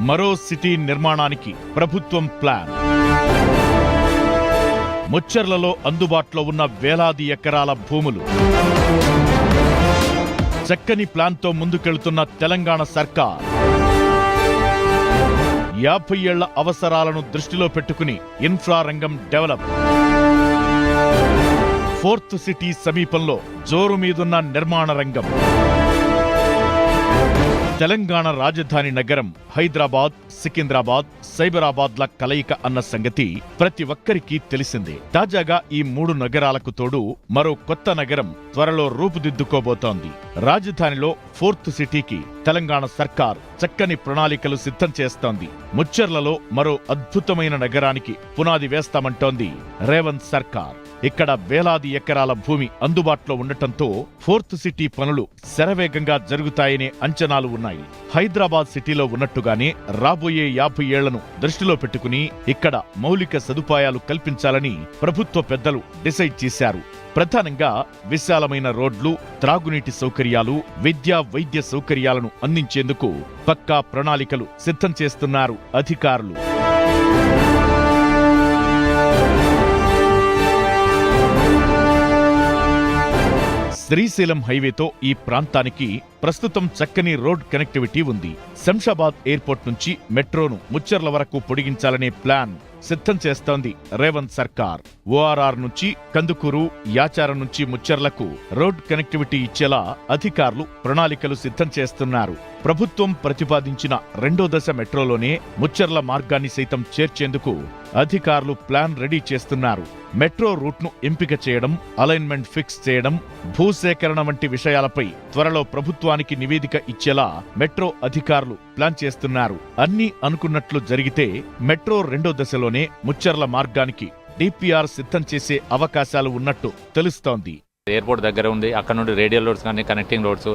మరో సిటీ నిర్మాణానికి ప్రభుత్వం ప్లాన్. ముచ్చర్లలో అందుబాటులో ఉన్న వేలాది ఎకరాల భూములు. చక్కని ప్లాన్తో ముందుకెళ్తున్న తెలంగాణ సర్కార్. యాభై ఏళ్ళ అవసరాలను దృష్టిలో పెట్టుకుని ఇన్ఫ్రా రంగం డెవలప్. ఫోర్త్ సిటీ సమీపంలో జోరు మీదున్న నిర్మాణ రంగం. తెలంగాణ రాజధాని నగరం హైదరాబాద్ సికింద్రాబాద్ సైబరాబాద్ల కలయిక అన్న సంగతి ప్రతి ఒక్కరికీ తెలిసిందే. తాజాగా ఈ మూడు నగరాలకు తోడు మరో కొత్త నగరం త్వరలో రూపుదిద్దుకోబోతోంది. రాజధానిలో ఫోర్త్ సిటీకి తెలంగాణ సర్కార్ చక్కని ప్రణాళికలు సిద్ధం చేస్తోంది. ముచ్చర్లలో మరో అద్భుతమైన నగరానికి పునాది వేస్తామంటోంది రేవంత్ సర్కార్. ఇక్కడ వేలాది ఎకరాల భూమి అందుబాటులో ఉండటంతో ఫోర్త్ సిటీ పనులు శరవేగంగా జరుగుతాయనే అంచనాలు ఉన్నాయి. హైదరాబాద్ సిటీలో ఉన్నట్టుగానే రాబోయే యాభై ఏళ్ళను దృష్టిలో పెట్టుకుని ఇక్కడ మౌలిక సదుపాయాలు కల్పించాలని ప్రభుత్వ పెద్దలు డిసైడ్ చేశారు. ప్రధానంగా విశాలమైన రోడ్లు త్రాగునీటి సౌకర్యాలు విద్యా వైద్య సౌకర్యాలను అందించేందుకు పక్కా ప్రణాళికలు సిద్ధం చేస్తున్నారు అధికారులు. శ్రీశైలం హైవేతో ఈ ప్రాంతానికి ప్రస్తుతం చక్కని రోడ్ కనెక్టివిటీ ఉంది. శంషాబాద్ ఎయిర్పోర్ట్ నుంచి మెట్రోను ముచ్చర్ల వరకు పొడిగించాలనే ప్లాన్ సిద్ధం చేస్తోంది రేవంత్ సర్కార్. ఓఆర్ఆర్ నుంచి కందుకూరు యాచారం నుంచి ముచ్చర్లకు రోడ్ కనెక్టివిటీ ఇచ్చేలా అధికారులు ప్రణాళికలు సిద్ధం చేస్తున్నారు. ప్రభుత్వం ప్రతిపాదించిన రెండో దశ మెట్రోలోనే ముచ్చర్ల మార్గాన్ని సైతం చేర్చేందుకు అధికారులు ప్లాన్ రెడీ చేస్తున్నారు. మెట్రో రూట్ను ఎంపిక చేయడం అలైన్మెంట్ ఫిక్స్ చేయడం భూసేకరణ వంటి విషయాలపై త్వరలో ప్రభుత్వానికి నివేదిక ఇచ్చేలా మెట్రో అధికారులు ప్లాన్ చేస్తున్నారు. అన్నీ అనుకున్నట్లు జరిగితే మెట్రో రెండో దశలోనే ముచ్చర్ల మార్గానికి డిపిఆర్ సిద్ధం చేసే అవకాశాలు ఉన్నట్టు తెలుస్తోంది. ఎయిర్పోర్ట్ దగ్గర ఉంది. అక్కడ నుండి రేడియల్ రోడ్స్ కానీ కనెక్టింగ్ రోడ్స్